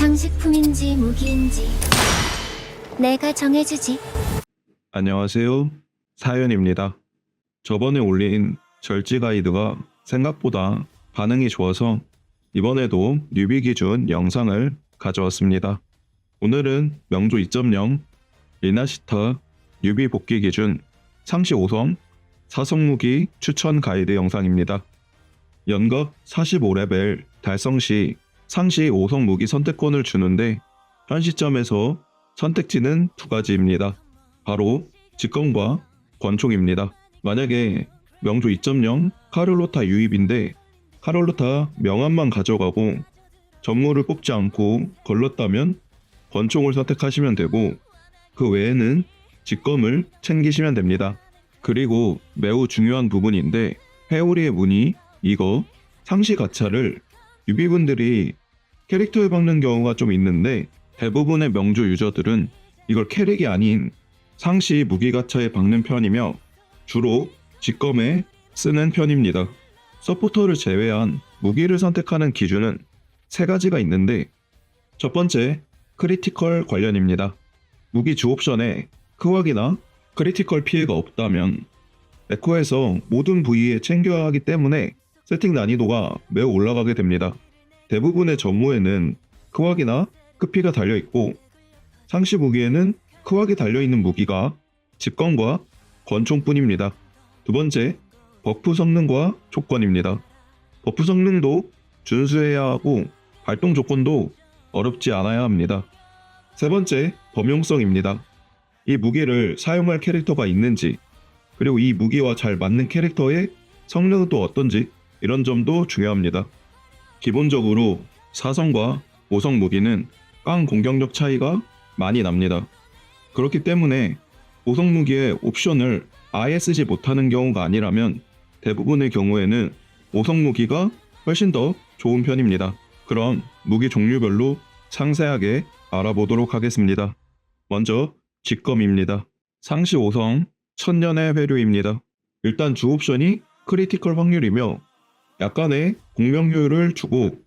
장식품인지 무기인지 내가 정해주지. 안녕하세요. 사연입니다. 저번에 올린 절지 가이드가 생각보다 반응이 좋아서 이번에도 뉴비 기준 영상을 가져왔습니다. 오늘은 명조 2.0 리나시타 뉴비 복귀 기준 상시 5성 사성무기 추천 가이드 영상입니다. 연각 45레벨 달성 시 상시 5성 무기 선택권을 주는데 현 시점에서 선택지는 두 가지입니다. 바로 직검과 권총입니다. 만약에 명조 2.0 카를로타 유입인데 카를로타 명함만 가져가고 전무를 뽑지 않고 걸렀다면 권총을 선택하시면 되고 그 외에는 직검을 챙기시면 됩니다. 그리고 매우 중요한 부분인데 회오리의 문의 이거 상시 가차를 유비분들이 캐릭터에 박는 경우가 좀 있는데 대부분의 명조 유저들은 이걸 캐릭이 아닌 상시 무기 가차에 박는 편이며 주로 직검에 쓰는 편입니다. 서포터를 제외한 무기를 선택하는 기준은 세 가지가 있는데 첫 번째 크리티컬 관련입니다. 무기 주 옵션에 크왁이나 크리티컬 피해가 없다면 에코에서 모든 부위에 챙겨야 하기 때문에 세팅 난이도가 매우 올라가게 됩니다. 대부분의 전무에는 크왁이나 크피가 달려있고 상시 무기에는 크왁이 달려있는 무기가 집권과 권총뿐입니다. 두 번째, 버프 성능과 조건입니다. 버프 성능도 준수해야 하고 발동 조건도 어렵지 않아야 합니다. 세 번째, 범용성입니다. 이 무기를 사용할 캐릭터가 있는지, 그리고 이 무기와 잘 맞는 캐릭터의 성능은 또 어떤지, 이런 점도 중요합니다. 기본적으로 4성과 5성 무기는 깡 공격력 차이가 많이 납니다. 그렇기 때문에 5성 무기의 옵션을 아예 쓰지 못하는 경우가 아니라면 대부분의 경우에는 5성 무기가 훨씬 더 좋은 편입니다. 그럼 무기 종류별로 상세하게 알아보도록 하겠습니다. 먼저 직검입니다. 상시 5성 천년의 회류입니다. 일단 주 옵션이 크리티컬 확률이며 약간의 공명 효율을 주고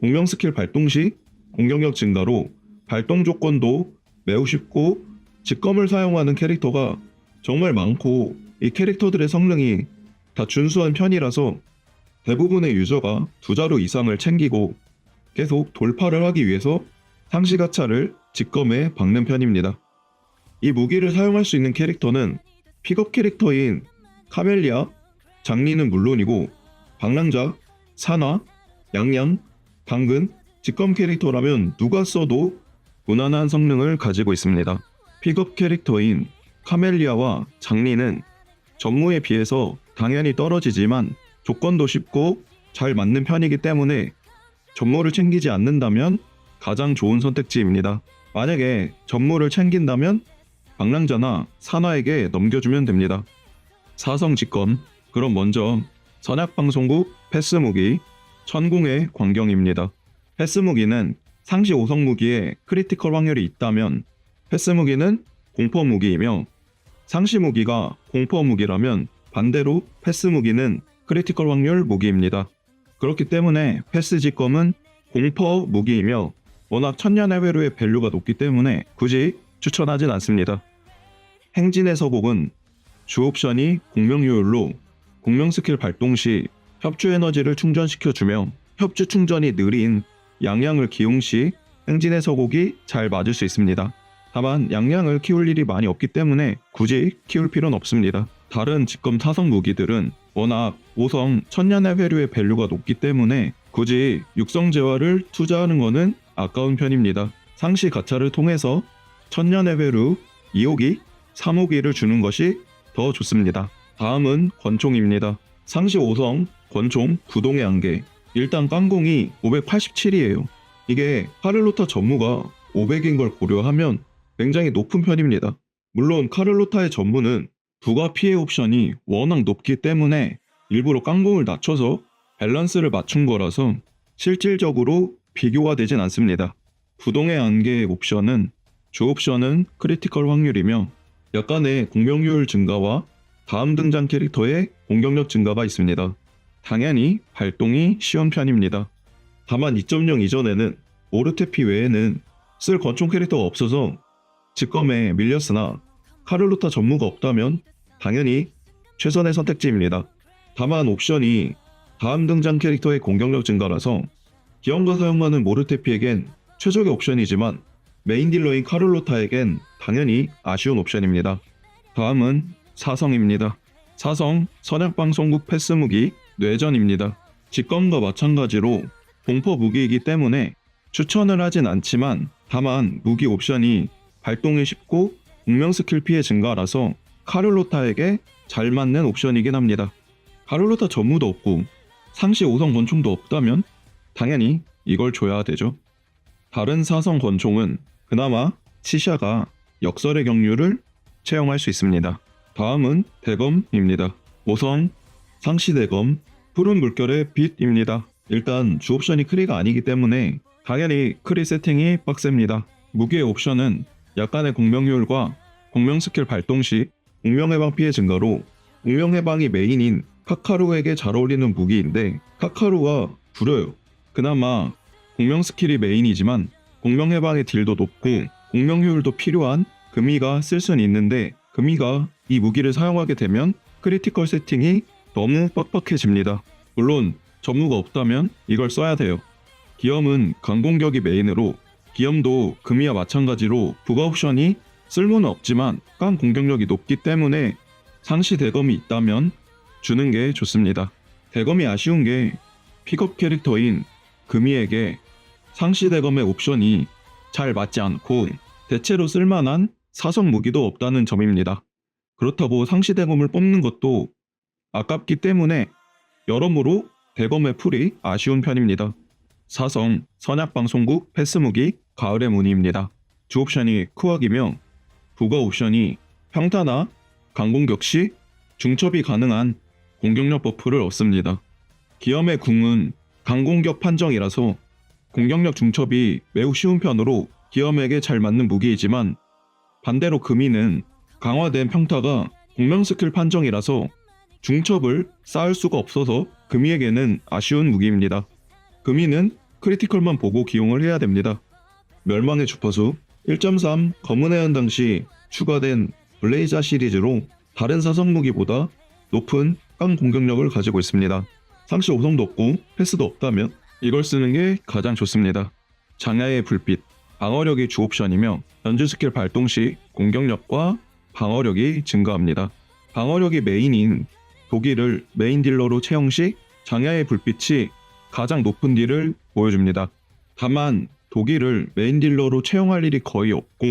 공명 스킬 발동 시 공격력 증가로 발동 조건도 매우 쉽고 직검을 사용하는 캐릭터가 정말 많고 이 캐릭터들의 성능이 다 준수한 편이라서 대부분의 유저가 두 자루 이상을 챙기고 계속 돌파를 하기 위해서 상시 가차를 직검에 박는 편입니다. 이 무기를 사용할 수 있는 캐릭터는 픽업 캐릭터인 카멜리아, 장리는 물론이고 방랑자, 산화, 양양, 당근, 직검 캐릭터라면 누가 써도 무난한 성능을 가지고 있습니다. 픽업 캐릭터인 카멜리아와 장리는 전무에 비해서 당연히 떨어지지만 조건도 쉽고 잘 맞는 편이기 때문에 전무를 챙기지 않는다면 가장 좋은 선택지입니다. 만약에 전무를 챙긴다면 방랑자나 산화에게 넘겨주면 됩니다. 사성 직검 그럼 먼저 선약방송국 패스무기 천궁의 광경입니다. 패스무기는 상시 5성 무기에 크리티컬 확률이 있다면 패스무기는 공포 무기이며 상시 무기가 공포 무기라면 반대로 패스 무기는 크리티컬 확률 무기입니다. 그렇기 때문에 패스 직검은 공포 무기이며 워낙 천년의 회로의 밸류가 높기 때문에 굳이 추천하진 않습니다. 행진의 서곡은 주 옵션이 공명효율로 공명 스킬 발동 시 협주 에너지를 충전시켜주며 협주 충전이 느린 양양을 기용 시 행진의 서곡이 잘 맞을 수 있습니다. 다만 양양을 키울 일이 많이 없기 때문에 굳이 키울 필요는 없습니다. 다른 직검 타성 무기들은 워낙 5성 천년의 회류의 밸류가 높기 때문에 굳이 육성 재화를 투자하는 것은 아까운 편입니다. 상시 가차를 통해서 천년의 회류 2호기, 3호기를 주는 것이 더 좋습니다. 다음은 권총입니다. 상시 5성 권총 구동의 안개 일단 깡공이 587이에요. 이게 카를로타 전무가 500인 걸 고려하면 굉장히 높은 편입니다. 물론 카를로타의 전무는 부가 피해 옵션이 워낙 높기 때문에 일부러 깡공을 낮춰서 밸런스를 맞춘 거라서 실질적으로 비교가 되진 않습니다. 부동의 안개 옵션은 주 옵션은 크리티컬 확률이며 약간의 공격률 증가와 다음 등장 캐릭터의 공격력 증가가 있습니다. 당연히 발동이 쉬운 편입니다. 다만 2.0 이전에는 오르테피 외에는 쓸 권총 캐릭터가 없어서 직검에 밀렸으나 카를로타 전무가 없다면 당연히 최선의 선택지입니다. 다만 옵션이 다음 등장 캐릭터의 공격력 증가라서 기엄과 사용하는 모르테피에겐 최적의 옵션이지만 메인 딜러인 카를로타에겐 당연히 아쉬운 옵션입니다. 다음은 사성입니다. 사성 선약방송국 패스 무기 뇌전입니다. 직검과 마찬가지로 공포 무기이기 때문에 추천을 하진 않지만 다만 무기 옵션이 발동이 쉽고 공명 스킬 피해 증가라서 카를로타에게 잘 맞는 옵션이긴 합니다. 카를로타 전무도 없고 상시 5성 권총도 없다면 당연히 이걸 줘야 되죠. 다른 사성 권총은 그나마 치샤가 역설의 경류를 채용할 수 있습니다. 다음은 대검입니다. 5성 상시 대검 푸른 물결의 빛입니다. 일단 주 옵션이 크리가 아니기 때문에 당연히 크리 세팅이 빡셉니다. 무기의 옵션은 약간의 공명효율과 공명 스킬 발동 시 공명 해방 피해 증가로 공명 해방이 메인인 카카루에게 잘 어울리는 무기인데 카카루가 구려요. 그나마 공명 스킬이 메인이지만 공명 해방의 딜도 높고 공명 효율도 필요한 금이가 쓸 수는 있는데 금이가 이 무기를 사용하게 되면 크리티컬 세팅이 너무 빡빡해집니다. 물론 전무가 없다면 이걸 써야 돼요. 기염은 강공격이 메인으로 기염도 금이와 마찬가지로 부가 옵션이 쓸모는 없지만 깡 공격력이 높기 때문에 상시 대검이 있다면 주는 게 좋습니다. 대검이 아쉬운 게 픽업 캐릭터인 금이에게 상시 대검의 옵션이 잘 맞지 않고 대체로 쓸만한 사성 무기도 없다는 점입니다. 그렇다고 상시 대검을 뽑는 것도 아깝기 때문에 여러모로 대검의 풀이 아쉬운 편입니다. 사성 선약방송국 패스무기 가을의 무늬입니다. 주 옵션이 쿠악이며 부가 옵션이 평타나 강공격 시 중첩이 가능한 공격력 버프를 얻습니다. 기염의 궁은 강공격 판정이라서 공격력 중첩이 매우 쉬운 편으로 기염에게 잘 맞는 무기이지만 반대로 금이는 강화된 평타가 공명 스킬 판정이라서 중첩을 쌓을 수가 없어서 금이에게는 아쉬운 무기입니다. 금이는 크리티컬만 보고 기용을 해야 됩니다. 멸망의 주파수 1.3 검은 해안 당시 추가된 블레이자 시리즈로 다른 사성 무기보다 높은 깡 공격력을 가지고 있습니다. 상시 5성도 없고 패스도 없다면 이걸 쓰는 게 가장 좋습니다. 장야의 불빛, 방어력이 주 옵션이며 연주 스킬 발동 시 공격력과 방어력이 증가합니다. 방어력이 메인인 독일을 메인 딜러로 채용 시 장야의 불빛이 가장 높은 딜을 보여줍니다. 다만 독일을 메인 딜러로 채용할 일이 거의 없고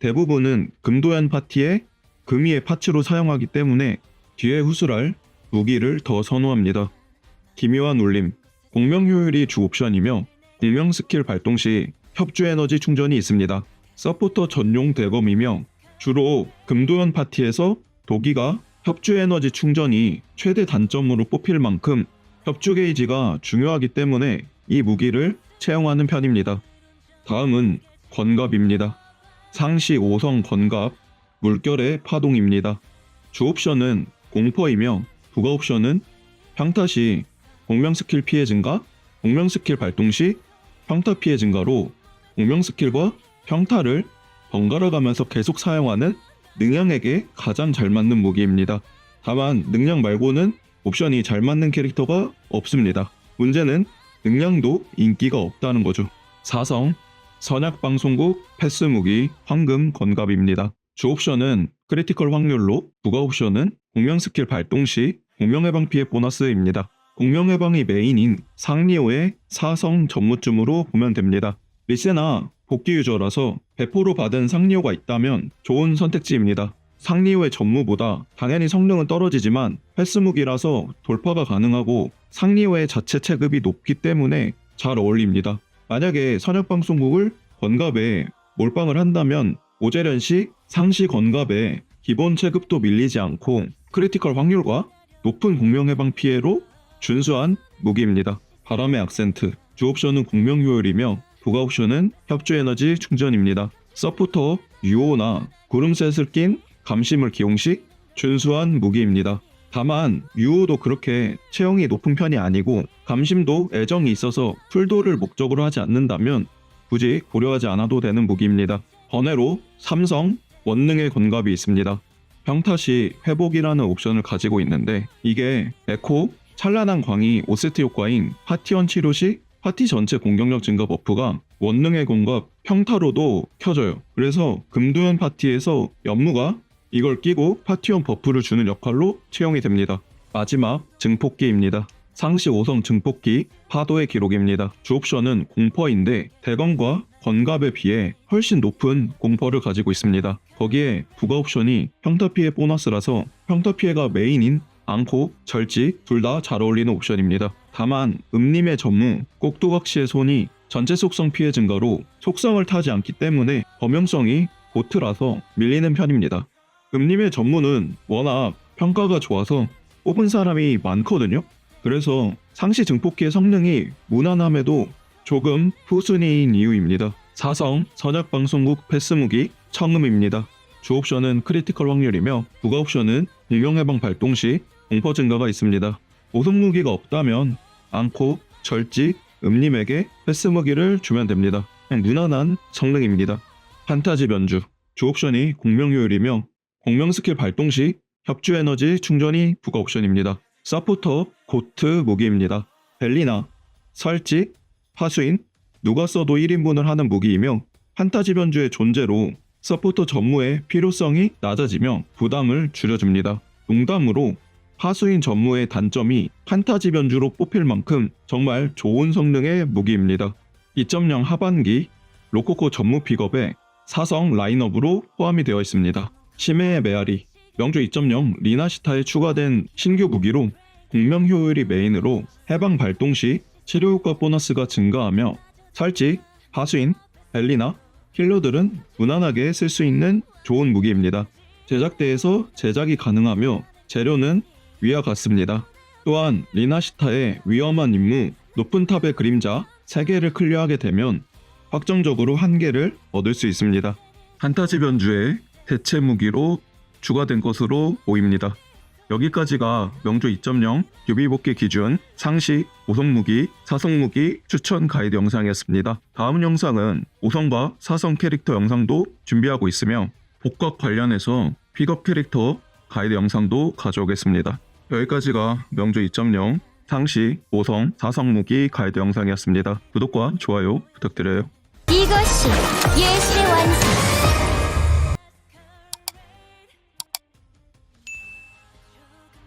대부분은 금도연 파티에 금이의 파츠로 사용하기 때문에 뒤에 후술할 무기를 더 선호합니다. 기묘한 울림, 공명 효율이 주 옵션이며 공명 스킬 발동 시 협주 에너지 충전이 있습니다. 서포터 전용 대검이며 주로 금도연 파티에서 도기가 협주 에너지 충전이 최대 단점으로 뽑힐 만큼 협주 게이지가 중요하기 때문에 이 무기를 채용하는 편입니다. 다음은 권갑입니다. 상시 5성 권갑, 물결의 파동입니다. 주 옵션은 공퍼이며 부가 옵션은 평타 시 공명 스킬 피해 증가, 공명 스킬 발동 시 평타 피해 증가로 공명 스킬과 평타를 번갈아 가면서 계속 사용하는 능량에게 가장 잘 맞는 무기입니다. 다만 능량 말고는 옵션이 잘 맞는 캐릭터가 없습니다. 문제는 능량도 인기가 없다는 거죠. 사성 선약방송국 패스 무기 황금 건갑입니다. 주 옵션은 크리티컬 확률로 부가 옵션은 공명 스킬 발동 시 공명 해방 피해 보너스입니다. 공명 해방이 메인인 상리오의 사성 전무쯤으로 보면 됩니다. 리세나 복귀 유저라서 배포로 받은 상리오가 있다면 좋은 선택지입니다. 상리오의 전무보다 당연히 성능은 떨어지지만 패스무기라서 돌파가 가능하고 상리오의 자체 체급이 높기 때문에 잘 어울립니다. 만약에 선약방송국을 건갑에 몰빵을 한다면 오재련 시 상시 건갑에 기본 체급도 밀리지 않고 크리티컬 확률과 높은 공명 해방 피해로 준수한 무기입니다. 바람의 악센트 주 옵션은 공명 효율이며 부가 옵션은 협조 에너지 충전입니다. 서포터 유오나 구름셋을 낀 감심을 기용 시 준수한 무기입니다. 다만 유호도 그렇게 체형이 높은 편이 아니고 감심도 애정이 있어서 풀도를 목적으로 하지 않는다면 굳이 고려하지 않아도 되는 무기입니다. 번외로 삼성 원능의 권갑이 있습니다. 평타 시 회복이라는 옵션을 가지고 있는데 이게 에코 찬란한 광이 5세트 효과인 파티원 치료 시 파티 전체 공격력 증가 버프가 원능의 공갑 평타로도 켜져요. 그래서 금도현 파티에서 연무가 이걸 끼고 파티원 버프를 주는 역할로 채용이 됩니다. 마지막 증폭기입니다. 상시 5성 증폭기 파도의 기록입니다. 주 옵션은 공퍼인데 대검과 건갑에 비해 훨씬 높은 공퍼를 가지고 있습니다. 거기에 부가 옵션이 평타 피해 보너스라서 평타 피해가 메인인 앙코, 절지 둘 다 잘 어울리는 옵션입니다. 다만 음림의 전무, 꼭두각시의 손이 전체 속성 피해 증가로 속성을 타지 않기 때문에 범용성이 보트라서 밀리는 편입니다. 음림의 전무는 워낙 평가가 좋아서 뽑은 사람이 많거든요. 그래서 상시 증폭기의 성능이 무난함에도 조금 후순위인 이유입니다. 사성 선약 방송국 패스무기 청음입니다. 주 옵션은 크리티컬 확률이며 부가 옵션은 일용 해방 발동 시 공포 증가가 있습니다. 보석 무기가 없다면 앙코, 절지, 음림에게 패스 무기를 주면 됩니다. 무난한 성능입니다. 판타지 변주 주 옵션이 공명 효율이며 공명 스킬 발동 시 협주 에너지 충전이 부가 옵션입니다. 서포터 고트 무기입니다. 벨리나, 설지, 파수인 누가 써도 1인분을 하는 무기이며 판타지 변주의 존재로 서포터 전무의 필요성이 낮아지며 부담을 줄여줍니다. 농담으로 파수인 전무의 단점이 판타지 변주로 뽑힐 만큼 정말 좋은 성능의 무기입니다. 2.0 하반기 로코코 전무 픽업에 사성 라인업으로 포함이 되어 있습니다. 심해의 메아리, 명조 2.0 리나시타에 추가된 신규 무기로 공명 효율이 메인으로 해방 발동 시 치료 효과 보너스가 증가하며 살지, 하수인, 엘리나, 힐러들은 무난하게 쓸 수 있는 좋은 무기입니다. 제작대에서 제작이 가능하며 재료는 위와 같습니다. 또한 리나시타의 위험한 임무 높은 탑의 그림자 3개를 클리어하게 되면 확정적으로 한 개를 얻을 수 있습니다. 판타지 변주의 대체 무기로 추가된 것으로 보입니다. 여기까지가 명조 2.0 유비복귀 기준 상시 5성 무기, 4성 무기 추천 가이드 영상이었습니다. 다음 영상은 5성과 4성 캐릭터 영상도 준비하고 있으며 복각 관련해서 픽업 캐릭터 가이드 영상도 가져오겠습니다. 여기까지가 명조 2.0 상시 5성 4성 무기 가이드 영상이었습니다. 구독과 좋아요 부탁드려요. 이것이 예술의